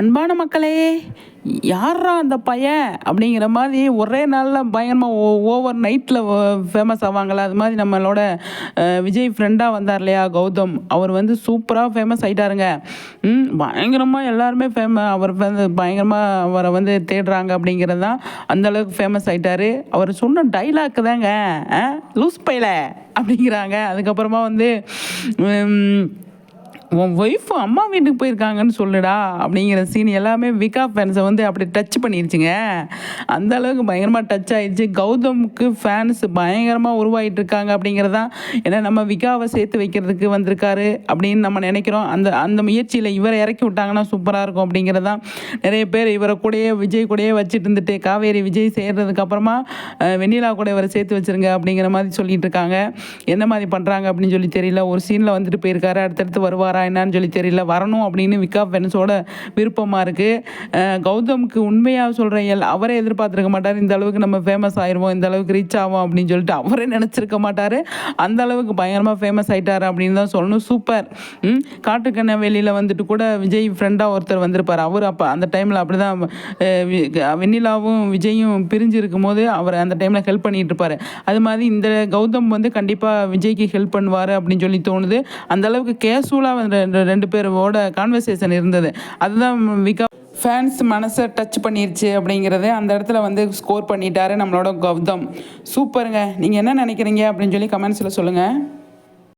அன்பான மக்களே யாரா அந்த பையன்? அப்படிங்கிற மாதிரி ஒரே நாளில் பயங்கரமாக ஓவர் நைட்டில் ஃபேமஸ் ஆவாங்கள்ல அது மாதிரி நம்மளோட விஜய் ஃப்ரெண்டாக வந்தார் இல்லையா கௌதம். அவர் வந்து சூப்பராக ஃபேமஸ் ஆகிட்டாருங்க ம் பயங்கரமாக எல்லாருமே ஃபேம அவர் வந்து பயங்கரமாக அவரை வந்து தேடுறாங்க அப்படிங்கிறது தான் அந்தளவுக்கு ஃபேமஸ் ஆகிட்டார் அவர் சொன்ன டைலாக்கு தாங்க லூஸ் பையில அப்படிங்கிறாங்க. அதுக்கப்புறமா வந்து உன் ஒய்ஃப் அம்மா வீட்டுக்கு போயிருக்காங்கன்னு சொல்லுடா அப்படிங்கிற சீன் எல்லாமே விகா ஃபேன்ஸை வந்து அப்படி டச் பண்ணிருச்சுங்க. அந்த அளவுக்கு பயங்கரமாக டச் ஆயிடுச்சு கௌதமுக்கு ஃபேன்ஸ் பயங்கரமாக உருவாகிட்டு இருக்காங்க அப்படிங்கிறதான் ஏன்னா நம்ம விகாவை சேர்த்து வைக்கிறதுக்கு வந்திருக்காரு அப்படின்னு நம்ம நினைக்கிறோம். அந்த அந்த முயற்சியில் இவரை இறக்கி விட்டாங்கன்னா சூப்பராக இருக்கும் அப்படிங்கிறதான் நிறைய பேர் இவரை கூடயே விஜய் கூடயே வச்சுட்டு இருந்துட்டு காவேரி விஜய் சேர்றதுக்கு அப்புறமா வெண்ணிலா கூட இவரை சேர்த்து வச்சிருங்க அப்படிங்கிற மாதிரி சொல்லிட்டு இருக்காங்க. என்ன மாதிரி பண்ணுறாங்க அப்படின்னு சொல்லி தெரியல. ஒரு சீனில் வந்துட்டு போயிருக்காரு. அடுத்தடுத்து வருவாரா என்னன்னு சொல்லி தெரியல. வரணும் அப்படின்னு விகா ஃபென்ஸோட விருப்பமாக இருக்குது கௌதம்க்கு உண்மையாக சொல்கிற எல் அவரே எதிர்பார்த்துருக்க மாட்டார். இந்த அளவுக்கு நம்ம ஃபேமஸ் ஆயிடுவோம் இந்த அளவுக்கு ரீச் ஆகும் அப்படின்னு சொல்லிட்டு அவரே நினச்சிருக்க மாட்டார். அந்த அளவுக்கு பயங்கரமாக ஃபேமஸ் ஆகிட்டார் அப்படின்னு தான் சொல்லணும். சூப்பர் காட்டுக்கண்ண வெளியில் வந்துட்டு கூட விஜய் ஃப்ரெண்டாக ஒருத்தர் வந்திருப்பார். அவர் அப்போ அந்த டைமில் அப்படி தான் வெண்ணிலாவும் விஜயும் பிரிஞ்சு இருக்கும்போது அவர் அந்த டைமில் ஹெல்ப் பண்ணிகிட்டு இருப்பார். அது மாதிரி இந்த கௌதம் வந்து கண்டிப்பாக விஜய்க்கு ஹெல்ப் பண்ணுவார் அப்படின்னு சொல்லி தோணுது. அந்த அளவுக்கு கேஷுவலாக ரெண்டு பேரோட கான்வர்சேஷன் இருந்தது. அதுதான் விகா ஃபேன்ஸ் மனசை டச் பண்ணிருச்சு அப்படிங்கிறது அந்த இடத்துல வந்து ஸ்கோர் பண்ணிட்டாரு நம்மளோட கௌதம். சூப்பருங்க. நீங்கள் என்ன நினைக்கிறீங்க அப்படின்னு சொல்லி கமெண்ட்ஸில் சொல்லுங்கள்